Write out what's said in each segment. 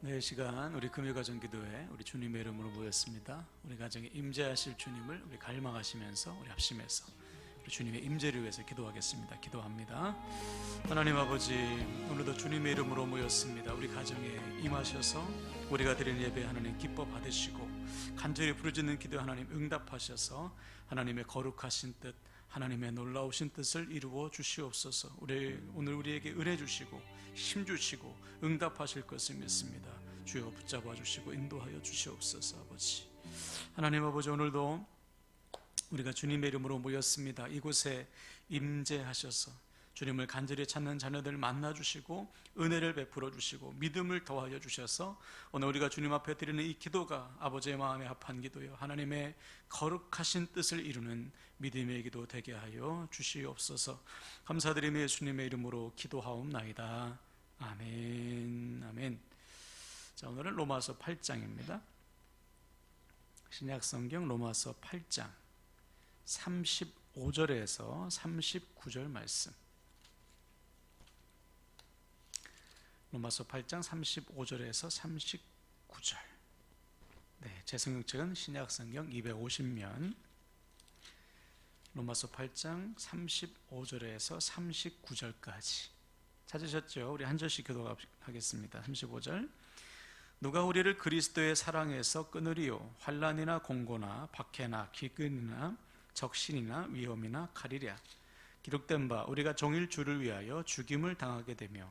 네, 이 시간 우리 금요 가정 기도회 우리 주님의 이름으로 모였습니다. 우리 가정에 임재하실 주님을 우리 갈망하시면서 우리 합심해서 우리 주님의 임재를 위해서 기도하겠습니다. 기도합니다. 하나님 아버지, 오늘도 주님의 이름으로 모였습니다. 우리 가정에 임하셔서 우리가 드린 예배 하나님 기뻐 받으시고 간절히 부르짖는 기도 하나님 응답하셔서 하나님의 거룩하신 뜻 하나님의 놀라우신 뜻을 이루어 주시옵소서. 우리 오늘 우리에게 은혜 주시고 힘 주시고 응답하실 것을 믿습니다. 주여 붙잡아 주시고 인도하여 주시옵소서 아버지. 하나님 아버지 오늘도 우리가 주님의 이름으로 모였습니다. 이곳에 임재하셔서 주님을 간절히 찾는 자녀들 만나 주시고 은혜를 베풀어 주시고 믿음을 더하여 주셔서 오늘 우리가 주님 앞에 드리는 이 기도가 아버지의 마음에 합한 기도요 하나님의 거룩하신 뜻을 이루는 믿음의 기도 되게 하여 주시옵소서. 감사드리며 예수님의 이름으로 기도하옵나이다. 아멘. 아멘. 자, 오늘은 로마서 8장입니다. 신약 성경 로마서 8장 35절에서 39절 말씀. 로마서 8장 35절에서 39절. 네, 제 성경책은 신약 성경 250면 로마서 8장 35절에서 39절까지 찾으셨죠? 우리 한 절씩 교도하겠습니다. 35절. 누가 우리를 그리스도의 사랑에서 끊으리요 환란이나 공고나 박해나 기근이나 적신이나 위험이나 칼이랴 기록된 바 우리가 종일 주를 위하여 죽임을 당하게 되며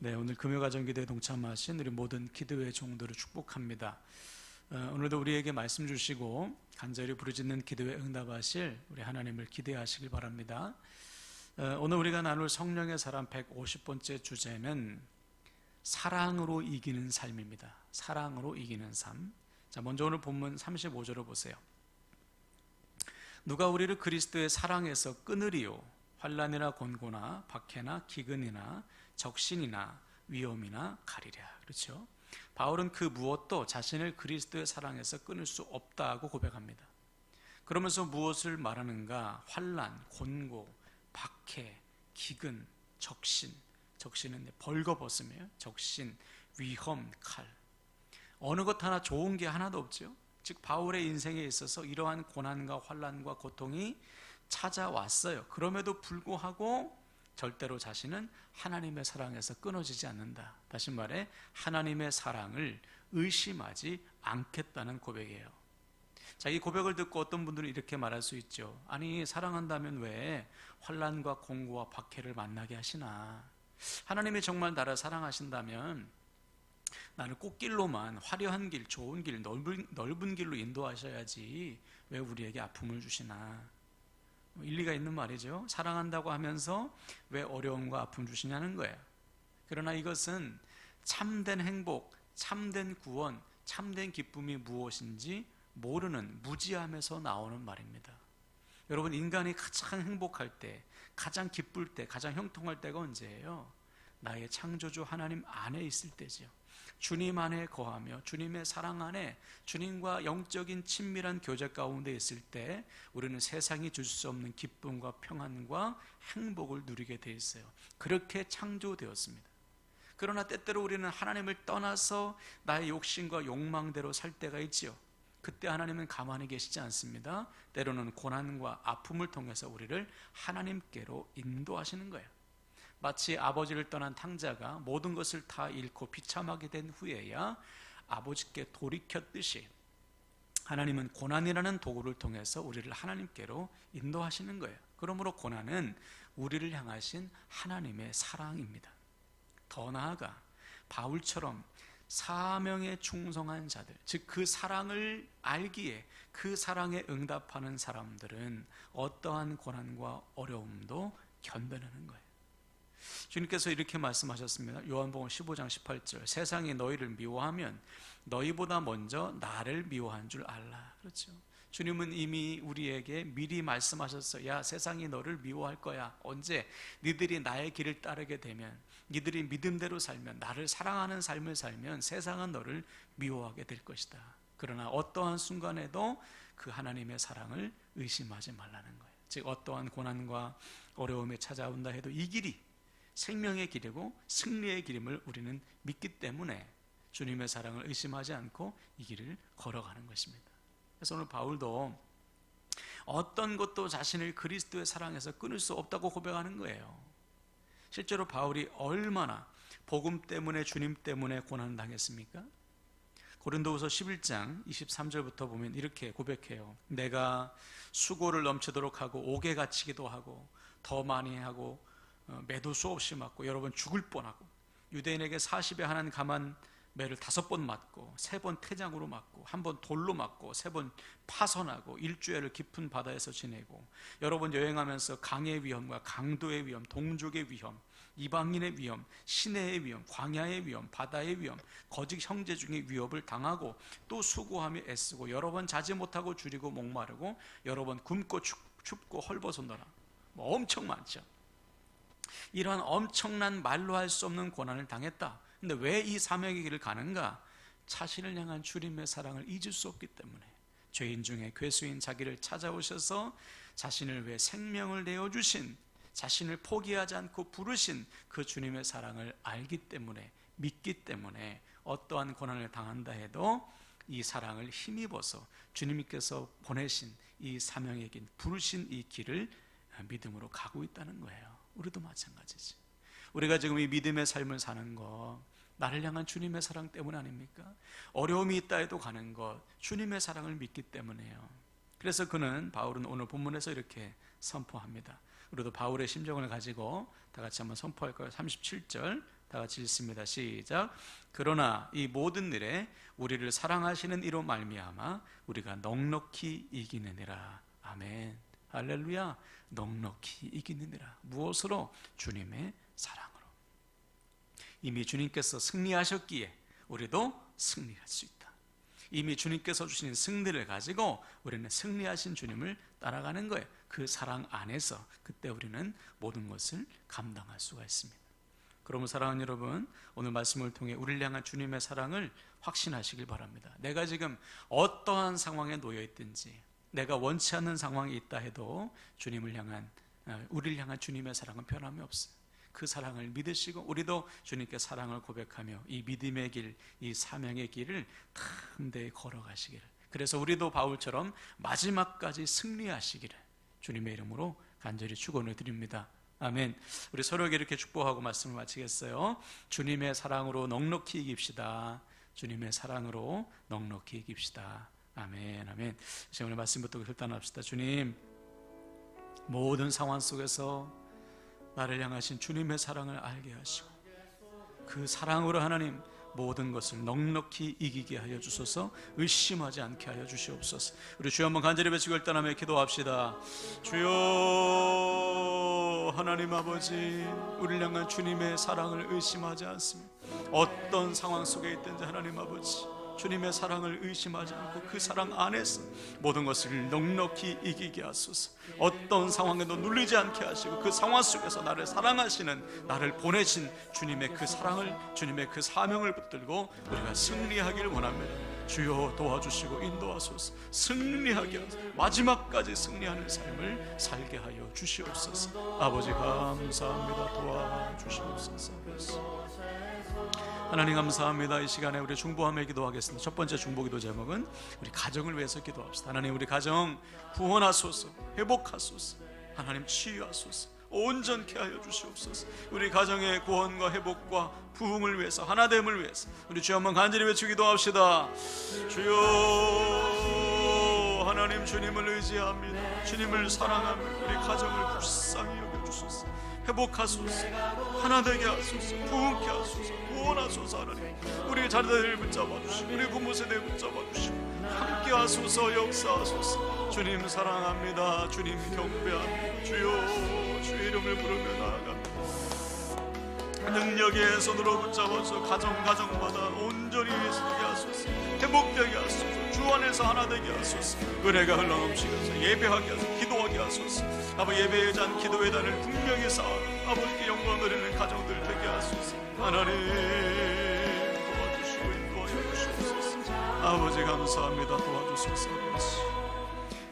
네, 오늘 금요가정 기도에 동참하신 우리 모든 기도의 종들을 축복합니다. 어, 오늘도 우리에게 말씀 주시고 간절히 부르짖는 기도에 응답하실 우리 하나님을 기대하시길 바랍니다. 어, 오늘 우리가 나눌 성령의 사람 150번째 주제는 사랑으로 이기는 삶입니다. 사랑으로 이기는 삶. 자, 먼저 오늘 본문 35절을 보세요. 누가 우리를 그리스도의 사랑에서 끊으리요 환란이나 곤고나 박해나 기근이나 적신이나 위험이나 가리랴. 그렇죠? 바울은 그 무엇도 자신을 그리스도의 사랑에서 끊을 수 없다고 고백합니다. 그러면서 무엇을 말하는가? 환란, 곤고, 박해, 기근, 적신. 적신은 벌거벗으며 적신, 위험, 칼. 어느 것 하나 좋은 게 하나도 없죠. 즉 바울의 인생에 있어서 이러한 고난과 환란과 고통이 찾아왔어요. 그럼에도 불구하고 절대로 자신은 하나님의 사랑에서 끊어지지 않는다. 다시 말해 하나님의 사랑을 의심하지 않겠다는 고백이에요. 자, 이 고백을 듣고 어떤 분들은 이렇게 말할 수 있죠. 아니, 사랑한다면 왜 환란과 공고와 박해를 만나게 하시나? 하나님이 정말 나를 사랑하신다면 나를 꽃길로만 화려한 길, 좋은 길, 넓은, 넓은 길로 인도하셔야지 왜 우리에게 아픔을 주시나? 뭐 일리가 있는 말이죠. 사랑한다고 하면서 왜 어려움과 아픔 주시냐는 거예요. 그러나 이것은 참된 행복, 참된 구원, 참된 기쁨이 무엇인지 모르는 무지함에서 나오는 말입니다. 여러분, 인간이 가장 행복할 때, 가장 기쁠 때, 가장 형통할 때가 언제예요? 나의 창조주 하나님 안에 있을 때지요. 주님 안에 거하며 주님의 사랑 안에 주님과 영적인 친밀한 교제 가운데 있을 때 우리는 세상이 줄 수 없는 기쁨과 평안과 행복을 누리게 돼 있어요. 그렇게 창조되었습니다. 그러나 때때로 우리는 하나님을 떠나서 나의 욕심과 욕망대로 살 때가 있지요. 그때 하나님은 가만히 계시지 않습니다. 때로는 고난과 아픔을 통해서 우리를 하나님께로 인도하시는 거예요. 마치 아버지를 떠난 탕자가 모든 것을 다 잃고 비참하게 된 후에야 아버지께 돌이켰듯이 하나님은 고난이라는 도구를 통해서 우리를 하나님께로 인도하시는 거예요. 그러므로 고난은 우리를 향하신 하나님의 사랑입니다. 더 나아가 바울처럼 사명에 충성한 자들, 즉 그 사랑을 알기에 그 사랑에 응답하는 사람들은 어떠한 고난과 어려움도 견뎌내는 거예요. 주님께서 이렇게 말씀하셨습니다. 요한복음 15장 18절. 세상이 너희를 미워하면 너희보다 먼저 나를 미워한 줄 알라. 그렇죠. 주님은 이미 우리에게 미리 말씀하셨어요. 야, 세상이 너를 미워할 거야. 언제? 니들이 나의 길을 따르게 되면, 니들이 믿음대로 살면, 나를 사랑하는 삶을 살면 세상은 너를 미워하게 될 것이다. 그러나 어떠한 순간에도 그 하나님의 사랑을 의심하지 말라는 거예요. 즉, 어떠한 고난과 어려움이 찾아온다 해도 이 길이 생명의 길이고 승리의 길임을 우리는 믿기 때문에 주님의 사랑을 의심하지 않고 이 길을 걸어가는 것입니다. 그래서 오늘 바울도 어떤 것도 자신을 그리스도의 사랑에서 끊을 수 없다고 고백하는 거예요. 실제로 바울이 얼마나 복음 때문에 주님 때문에 고난을 당했습니까? 고린도후서 11장 23절부터 보면 이렇게 고백해요. 내가 수고를 넘치도록 하고 옥에 갇히기도 하고 더 많이 하고 어, 매도 수없이 맞고 여러분 죽을 뻔하고 유대인에게 40에 하나는 가만 매를 다섯 번 맞고 세 번 태장으로 맞고 한 번 돌로 맞고 세 번 파선하고 일주일을 깊은 바다에서 지내고 여러 번 여행하면서 강의 위험과 강도의 위험, 동족의 위험, 이방인의 위험, 시내의 위험, 광야의 위험, 바다의 위험, 거짓 형제 중의 위협을 당하고 또 수고하며 애쓰고 여러 번 자지 못하고 줄이고 목마르고 여러 번 굶고 춥, 춥고 헐벗어너라 뭐 엄청 많죠. 이러한 엄청난 말로 할 수 없는 고난을 당했다. 근데 왜 이 사명의 길을 가는가? 자신을 향한 주님의 사랑을 잊을 수 없기 때문에 죄인 중에 괴수인 자기를 찾아오셔서 자신을 위해 생명을 내어 주신 자신을 포기하지 않고 부르신 그 주님의 사랑을 알기 때문에 믿기 때문에 어떠한 고난을 당한다 해도 이 사랑을 힘입어서 주님께서 보내신 이 사명의 길, 부르신 이 길을 믿음으로 가고 있다는 거예요. 우리도 마찬가지지. 우리가 지금 이 믿음의 삶을 사는 거 나를 향한 주님의 사랑 때문 아닙니까? 어려움이 있다 해도 가는 것 주님의 사랑을 믿기 때문에요. 그래서 그는 바울은 오늘 본문에서 이렇게 선포합니다. 우리도 바울의 심정을 가지고 다 같이 한번 선포할 거예요. 37절 다 같이 읽습니다. 시작. 그러나 이 모든 일에 우리를 사랑하시는 이로 말미암아 우리가 넉넉히 이기느니라. 아멘. 할렐루야. 넉넉히 이기느니라. 무엇으로? 주님의 사랑으로. 이미 주님께서 승리하셨기에 우리도 승리할 수 있다. 이미 주님께서 주신 승리를 가지고 우리는 승리하신 주님을 따라가는 거예요. 그 사랑 안에서 그때 우리는 모든 것을 감당할 수가 있습니다. 그러면 사랑하는 여러분, 오늘 말씀을 통해 우리를 향한 주님의 사랑을 확신하시길 바랍니다. 내가 지금 어떠한 상황에 놓여 있든지 내가 원치 않는 상황이 있다 해도 주님을 향한 어, 우리를 향한 주님의 사랑은 변함이 없어요. 그 사랑을 믿으시고 우리도 주님께 사랑을 고백하며 이 믿음의 길, 이 사명의 길을 담대히 걸어가시기를. 그래서 우리도 바울처럼 마지막까지 승리하시기를 주님의 이름으로 간절히 축원을 드립니다. 아멘. 우리 서로에게 이렇게 축복하고 말씀을 마치겠어요. 주님의 사랑으로 넉넉히 이깁시다. 주님의 사랑으로 넉넉히 이깁시다. 아멘, 아멘. 이제 오늘 말씀부터 결단합시다. 주님, 모든 상황 속에서 나를 향하신 주님의 사랑을 알게 하시고 그 사랑으로 하나님 모든 것을 넉넉히 이기게 하여 주소서 의심하지 않게 하여 주시옵소서 우리 주여 한번 간절히 외치고 일단하며 기도합시다 주여 하나님 아버지 우리를 향한 주님의 사랑을 의심하지 않습니다 어떤 상황 속에 있든지 하나님 아버지 주님의 사랑을 의심하지 않고 그 사랑 안에서 모든 것을 넉넉히 이기게 하소서. 어떤 상황에도 눌리지 않게 하시고 그 상황 속에서 나를 사랑하시는 나를 보내신 주님의 그 사랑을 주님의 그 사명을 붙들고 우리가 승리하기를 원합니다. 주여 도와주시고 인도하소서. 승리하게 하소서. 마지막까지 승리하는 삶을 살게 하여 주시옵소서. 아버지 감사합니다. 도와주시옵소서. 하나님 감사합니다. 이 시간에 우리 중보함에 기도하겠습니다. 첫 번째 중보기도 제목은 우리 가정을 위해서 기도합시다. 하나님 우리 가정 구원하소서, 회복하소서. 하나님 치유하소서. 온전케 하여 주시옵소서. 우리 가정의 구원과 회복과 부흥을 위해서 하나됨을 위해서 우리 주여 한번 간절히 외치기도 합시다. 주여 하나님 주님을 의지합니다. 주님을 사랑합니다. 우리 가정을 불쌍히 여겨 주소서. 회복하소서. 하나 되게 하소서. 부흥케 하소서. 구원하소서 하나님. 우리 자녀들을 붙잡아 주시고 우리 부모 세대 붙잡아 주시고 함께 하소서 역사하소서. 주님 사랑합니다. 주님 경배합니다. 주여 주의 이름을 부르며 나아갑니다. 능력의 손으로 붙잡아서 가정 가정마다 온전히 서게 하소서 행복되게 하소서 주 안에서 하나 되게 하소서 은혜가 흘러넘치면서 예배하게 하소서 기도하게 하소서. 아버지 예배의 잔 기도의 단을 분명히 쌓아 아버지께 영광 드리는 가정들 되게 하소서. 하나님 도와주시고 인도하여 주시옵소서. 아버지 감사합니다. 도와주소서. 아버지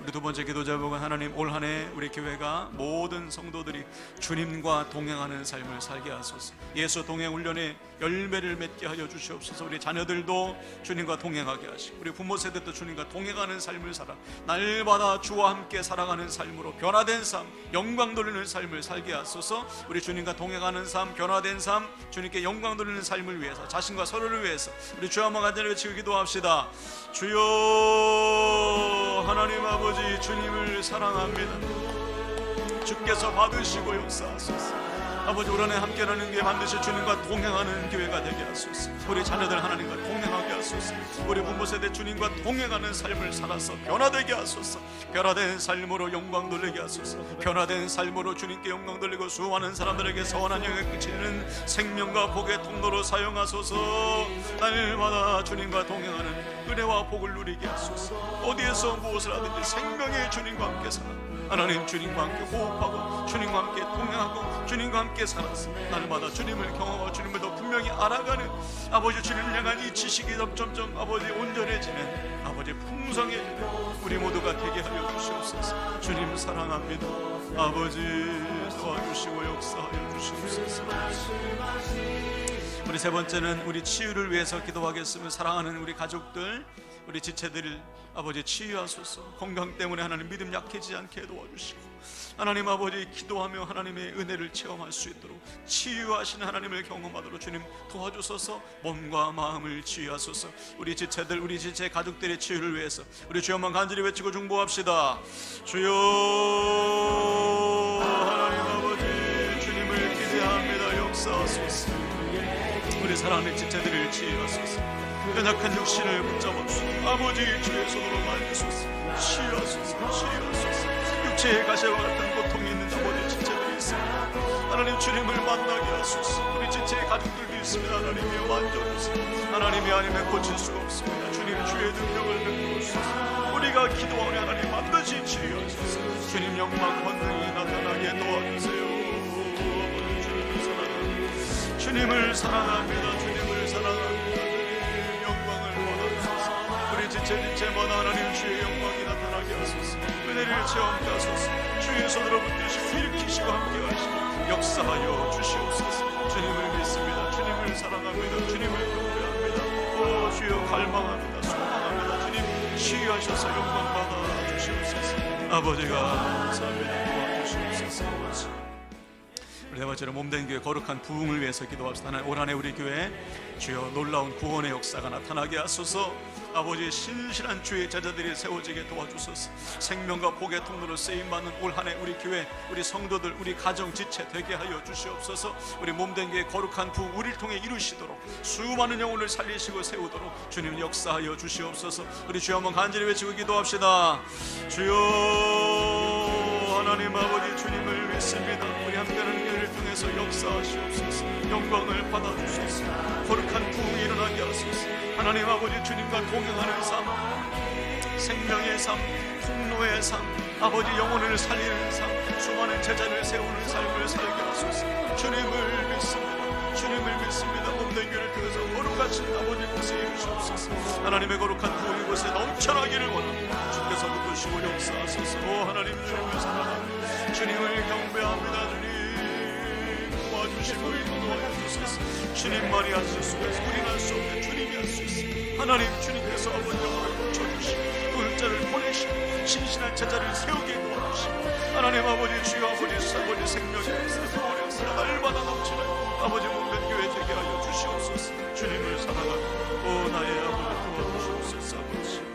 우리 두 번째 기도 제목은 하나님 올 한해 우리 교회가 모든 성도들이 주님과 동행하는 삶을 살게 하소서. 예수 동행 훈련에 열매를 맺게 하여 주시옵소서. 우리 자녀들도 주님과 동행하게 하시고 우리 부모 세대도 주님과 동행하는 삶을 살아 날마다 주와 함께 살아가는 삶으로 변화된 삶, 영광 돌리는 삶을 살게 하소서. 우리 주님과 동행하는 삶, 변화된 삶, 주님께 영광 돌리는 삶을 위해서 자신과 서로를 위해서 우리 주 한번 간절히 외치고 기도합시다. 주여 하나님 아버지 주님을 사랑합니다. 주께서 받으시고 역사하소서. 아버지 올 한해 함께하는 교회 반드시 주님과 동행하는 교회가 되게 하소서. 우리 자녀들 하나님과 동행하게 하소서. 우리 부모 세대 주님과 동행하는 삶을 살아서 변화되게 하소서. 변화된 삶으로 영광 돌리게 하소서. 변화된 삶으로 주님께 영광 돌리고 수많은 사람들에게 선한 영향 끼치는 생명과 복의 통로로 사용하소서. 날마다 주님과 동행하는 은혜와 복을 누리게 하소서. 어디에서 무엇을 하든지 생명의 주님과 함께 살아. 하나님 주님과 함께 호흡하고 주님과 함께 동행하고 주님과 함께 살아서 날마다 주님을 경험하고 주님을 더 분명히 알아가는 아버지 주님을 향한 이 지식이 점점점 아버지 온전해지는 아버지 풍성해지는 우리 모두가 되게 하여 주시옵소서 주님 사랑합니다 아버지 도와주시고 역사하여 주시옵소서 우리 세 번째는 우리 치유를 위해서 기도하겠으면 사랑하는 우리 가족들 우리 지체들을 아버지 치유하소서. 건강 때문에 하나님 믿음 약해지지 않게 도와주시고 하나님 아버지 기도하며 하나님의 은혜를 체험할 수 있도록 치유하시는 하나님을 경험하도록 주님 도와주소서. 몸과 마음을 치유하소서. 우리 지체들 우리 지체 가족들의 치유를 위해서 우리 주여만 간절히 외치고 중보합시다. 주여 하나님 아버지 주님을 기대합니다. 역사하소서 우리 사랑하는 지체들을 치유하소서. 연약한 육신을 붙잡아주소서. 아버지 주의 손으로 만지소서. 치유하소서. 치유하소서. 육체의 가시와 같은 고통이 있는 아버지 지체들이 있습니다. 하나님 주님을 만나게 하소서. 우리 지체의 가족들도 있습니다. 하나님이 만져주세요. 하나님이 아니면 고칠 수가 없습니다. 주님 주의 능력을 베풀어 주소서. 우리가 기도하니 하나님 반드시 치유하소서. 주님 영광 권능이 나타나게 도와주세요 주님을 사랑합니다 주님을 사랑합니다 주님 영광을 받아주소서. 우리 지체 지체마다 하나님 주의 영광이 나타나게 하소서. 은혜를 체험케 하소서. 주의 손으로 붙드시고 일으키시고 함께 하시고 역사하여 주시옵소서. 주님을 믿습니다. 주님을 사랑합니다. 주님을 경배합니다. 오 주여 갈망합니다. 소망합니다. 주님 치유하셔서 영광 받아 주시옵소서. 아버지가 감사합니다. 도와주시옵소서 우리 네 번째로 몸된 교회 거룩한 부흥을 위해서 기도합시다. 하나님 올 한해 우리 교회 주여 놀라운 구원의 역사가 나타나게 하소서. 아버지 신실한 주의 제자들이 세워지게 도와주소서. 생명과 복의 통로로 쓰임 받는 올 한해 우리 교회 우리 성도들 우리 가정 지체 되게 하여 주시옵소서. 우리 몸된 교회 거룩한 부흥 우리를 통해 이루시도록 수많은 영혼을 살리시고 세우도록 주님 역사하여 주시옵소서. 우리 주여 한번 간절히 외치고 기도합시다. 주여 하나님 아버지 주님을 믿습니다. 우리 함께하는 통해서 역사하시옵소서. 영광을 받아주소서. 거룩한 부흥이 일어나게 하소서. 하나님 아버지 주님과 동행하는 삶, 생명의 삶, 통로의 삶, 아버지 영혼을 살리는 삶, 수많은 제자를 세우는 삶을 살게 하소서. 주님을 믿습니다. 주님을 믿습니다. 몸된 교회를 통해서 거룩하신 아버지 곳에 이루시옵소서. 하나님의 거룩한 부흥 이 곳에 넘쳐나기를 원합니다. 주께서 붙드시고 역사하소서. 오 하나님 주님을 사랑합니다. 주님을 경배합니다. 주님 도와주시고 인도하여 주소서. 주님만이 하실 수가 있어. 우리는 할 수 없는 주님이 할 수 있습니다. 하나님 주님께서 아버지 영혼을 붙여주시고 도역자를 보내시고 신실한 제자를 세우게 도와주시고 하나님 아버지 주여 아버지 아버지 생명의 사모리에서 날마다 넘치는 아버지 몸된 교회 되게 하여 주시옵소서. 주님을 사랑하고 오 나의 아버지 도와주시옵소서. 아버지.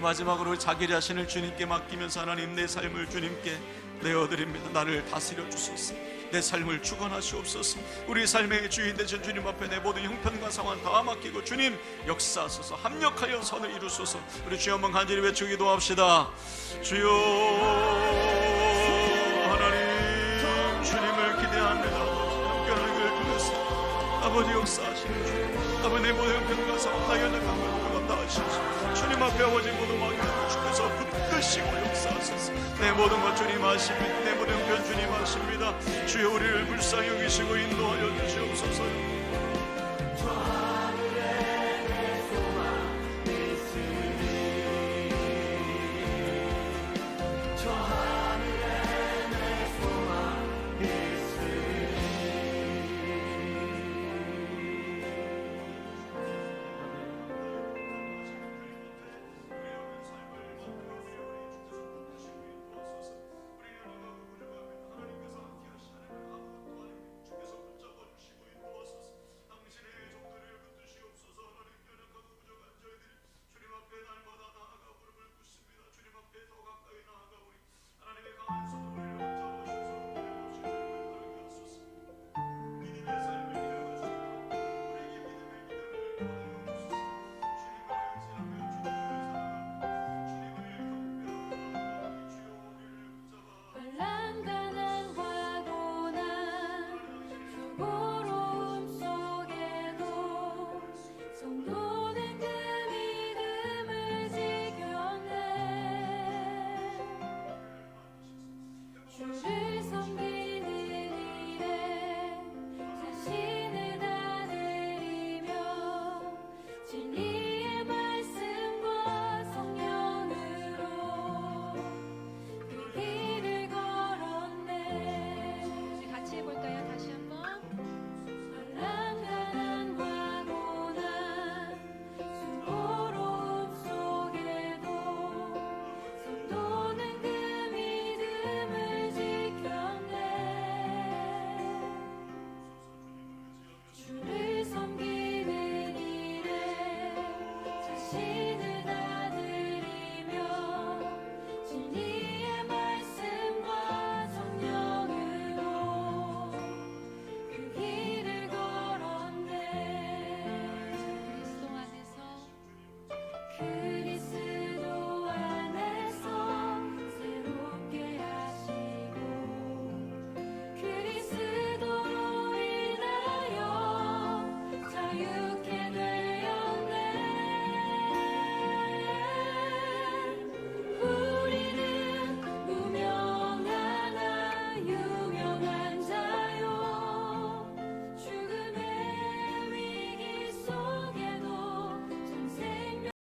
마지막으로 자기 자신을 주님께 맡기면서 하나님 내 삶을 주님께 내어드립니다. 나를 다스려 주소서. 내 삶을 주관하시옵소서. 우리 삶의 주인 되신 주님 앞에 내 모든 형편과 상황 다 맡기고 주님 역사하소서. 합력하여 선을 이루소서. 우리 주여 한번 간절히 외치고 기도 합시다. 주여 하나님 주님을 기대합니다. 함께하는 그 아버지 역사하시는 주 아버지 내 모든 형편 가서 하여는 강력하고 다 하시옵소서 주님 앞에 아버지 모든 막연한 주께서 붙드시고 내 모든 것 주님 아십니다. 내 모든 형편 주님 아십니다. 주여 우리를 불쌍히 여기시고 인도하여 주시옵소서